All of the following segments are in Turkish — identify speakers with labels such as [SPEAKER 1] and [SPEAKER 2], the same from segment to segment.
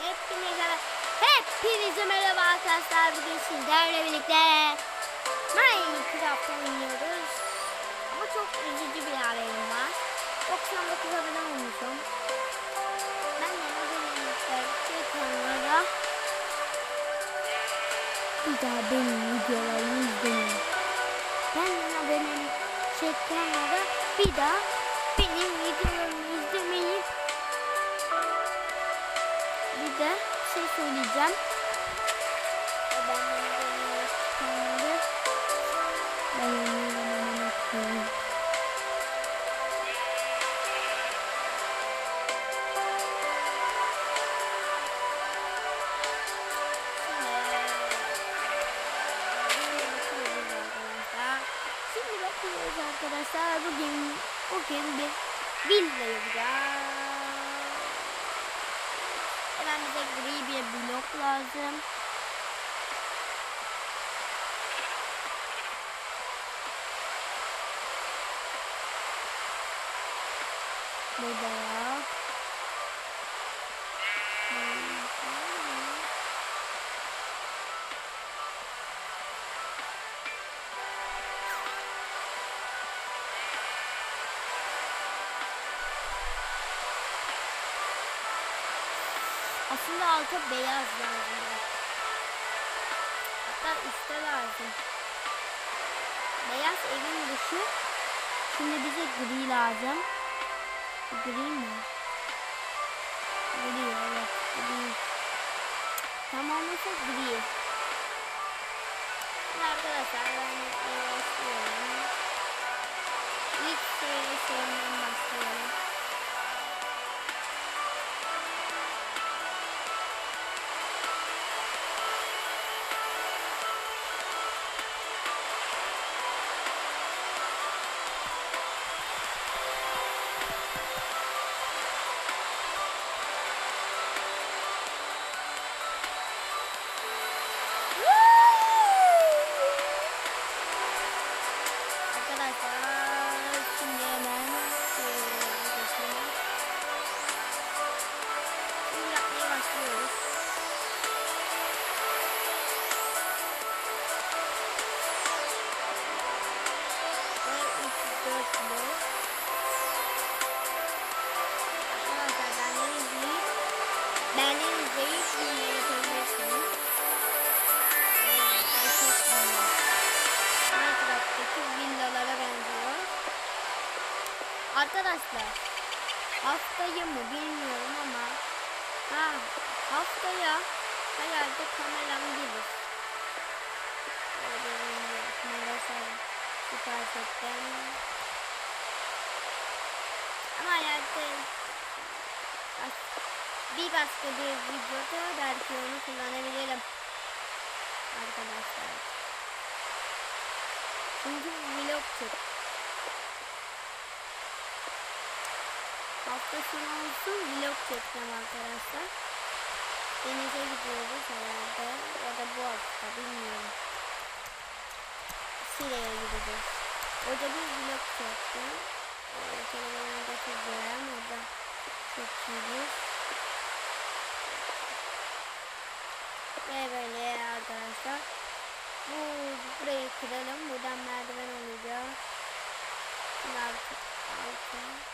[SPEAKER 1] Hepinize Hepinize merhaba arkadaşlar. Bugün sizlerle birlikte Minecraft oynuyoruz. Ama çok üzücü bir haberim var. 99 abone olmuşum. Ben de özellikle kanalda bir daha benim videolarımı izleyin. Benden abone çekenlere bir daha benim videolarımı de şey söyleyeceğim. Arkadaşlar. Bugün bugün bir villa yapacağız. Hemen bize gri bir blok lazım. Burada ya. Aslında alta beyaz lazım. Hatta üstte lazım. Beyaz evin dışı. Şimdi bize gri lazım. Gri mi? Gri evet. Gri. Tamam olursa gri. Arkadaşlar ben başlıyorum. İlk şeyle şeyinden başlayalım. Arkadaşlar haftayı mı bilmiyorum ama ha, haftaya herhalde kameram gelir. Maalesef süper setten. Ama herhalde bir başka bir videoda belki onu kullanabilirim. Arkadaşlar. Çünkü vlog çek. Hafta sonu olsun vlog çekeceğim arkadaşlar. Denize gidiyoruz herhalde. Ya da bu hafta bilmiyorum. Sire'ye gideceğiz. Orada bir vlog çektim. Ee, Telefonumda çekeceğim. Orada çekiyoruz. Ve böyle arkadaşlar. Bu burayı kıralım. Buradan merdiven olacak. Şimdi altı, altı.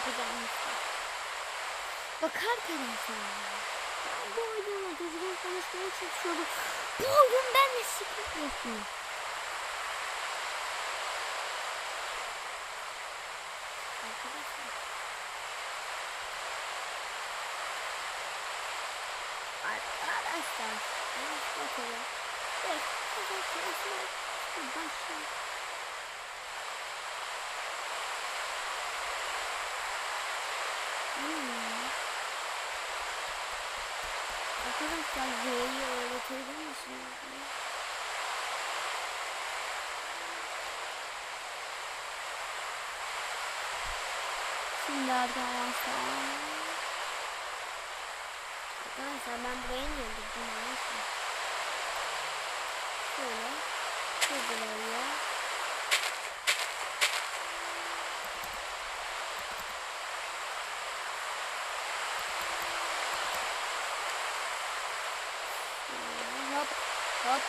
[SPEAKER 1] Yapacağım işte. Bak arkadaşlar. Ben bu oyunla düzgün konuşmaya çalışıyorum. Bu oyun benimle sıkıntı yapıyor. Arkadaşlar. Arkadaşlar. Bakalım. Evet. Arkadaşlar. Başlayalım. Hmm. Sen Z'yi öğretebilir misin? Şimdi arkadaşlar. Ben buraya niye girdim? Şöyle. Şöyle. Hop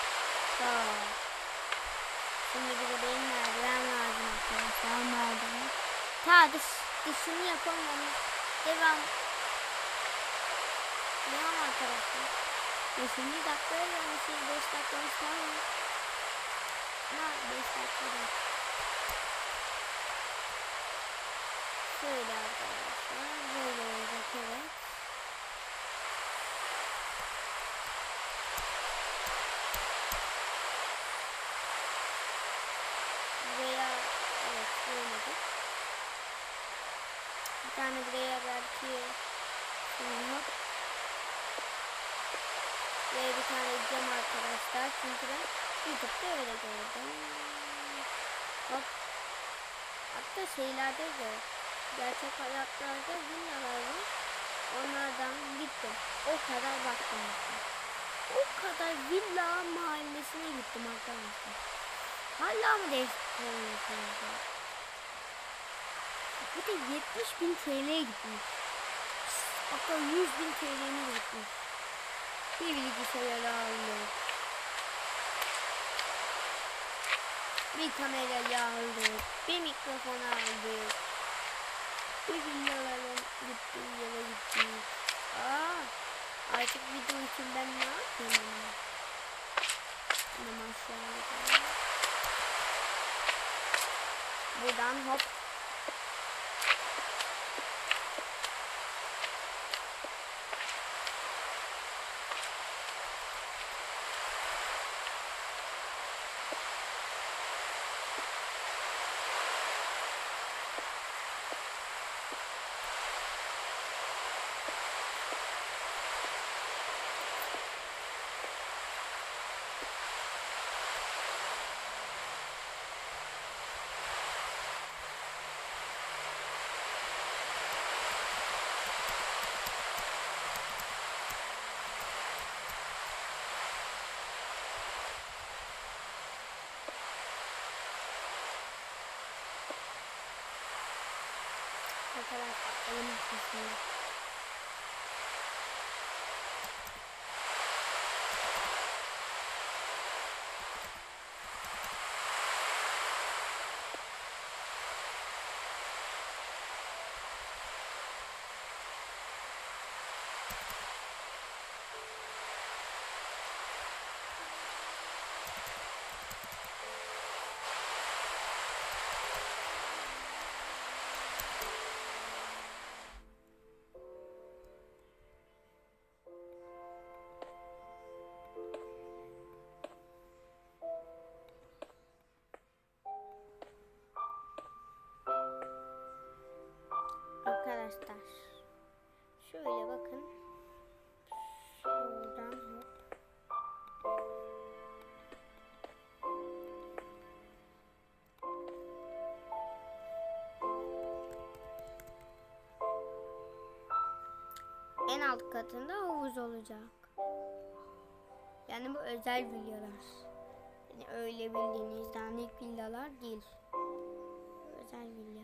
[SPEAKER 1] hop. Şimdi bir de benim merdiven lazım arkadaşlar merdiven. Ta dış, dışını yapalım onu. Devam. Devam arkadaşlar. Beşinci dakikaya gelmişiz. Beş dakikamız daha var. Ha beş dakika da. Şöyle arkadaşlar. Böyle olacak evet. Buraya evet koymadık. Bir tane buraya belki koymak. Ve bir tane cam arkadaşlar. Çünkü ben YouTube'da öyle gördüm. Hop. Hatta şeylerde de gerçek hayatlarda var. Onlardan gittim. O kadar baktım. O kadar villa mahallesine gittim arkadaşlar. Hala mı değiştirmiyorsunuz? Bir de 70 bin TL'ye gitmiş. Hatta 100 bin TL'ye gitmiş. Bir bilgisayar aldık. Bir kamera aldık. Bir mikrofon aldık. Bir villaların gittiği yere gittik. Aa, artık video için ben ne yapayım? Ama aşağıya Buradan hop. Arkadaşlar elim sesini. En alt katında havuz olacak. Yani bu özel villalar. Yani öyle bildiğiniz dandik villalar değil. Özel villa.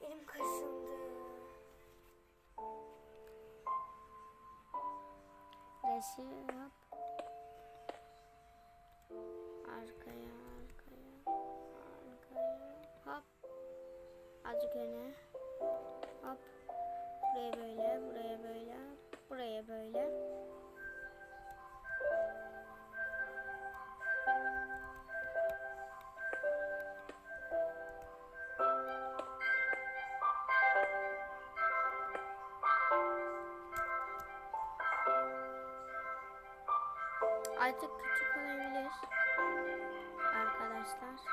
[SPEAKER 1] Elim kaşındı. Burası hop. Arkaya, arkaya, arkaya. Hop. Azıcık öne. Hop. Buraya böyle, buraya böyle, buraya böyle. Artık küçük olabilir arkadaşlar.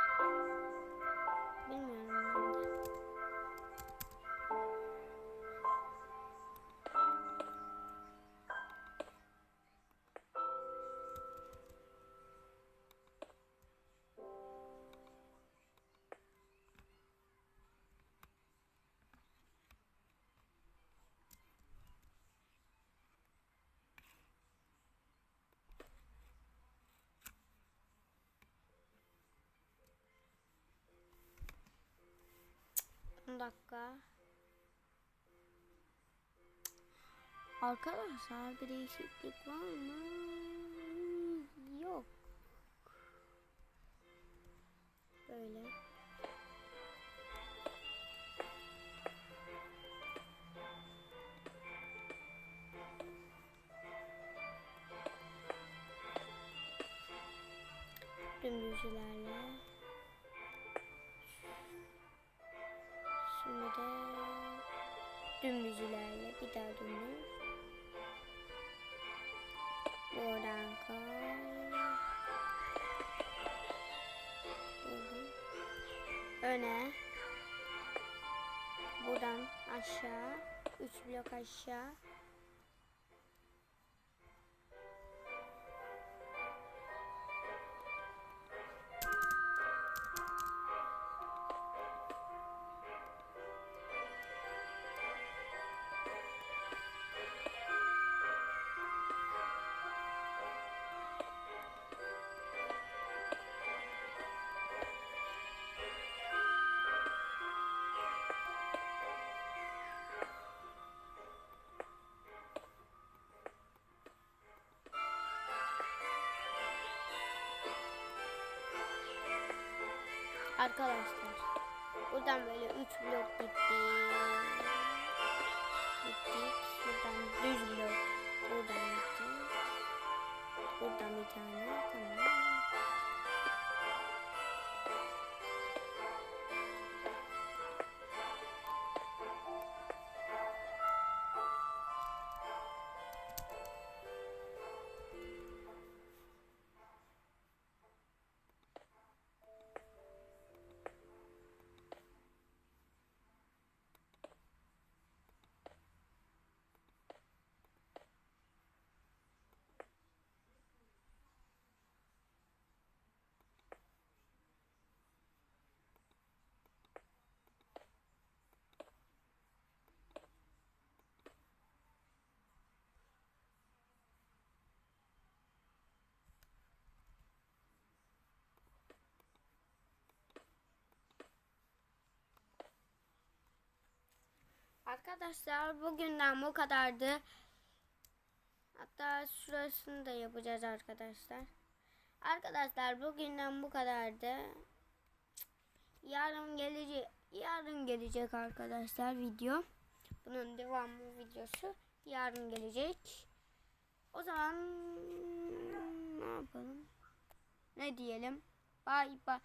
[SPEAKER 1] 10 dakika. Arkadaşlar bir değişiklik var mı? Yok. Böyle. Dümdüzlerle. Şimdi dümdüz. Buradan. Buradan. Öne. Buradan aşağı. Üç blok aşağı. Arkadaşlar buradan böyle 3 blok gittik. Gittik. Şuradan düz blok. Buradan gittik. Buradan bir tane. Tamam. Arkadaşlar bugünden bu kadardı. Hatta şurasını da yapacağız arkadaşlar. Arkadaşlar bugünden bu kadardı. Yarın gelecek yarın gelecek arkadaşlar video. Bunun devamı videosu yarın gelecek. O zaman ne yapalım? Ne diyelim? Bay bay.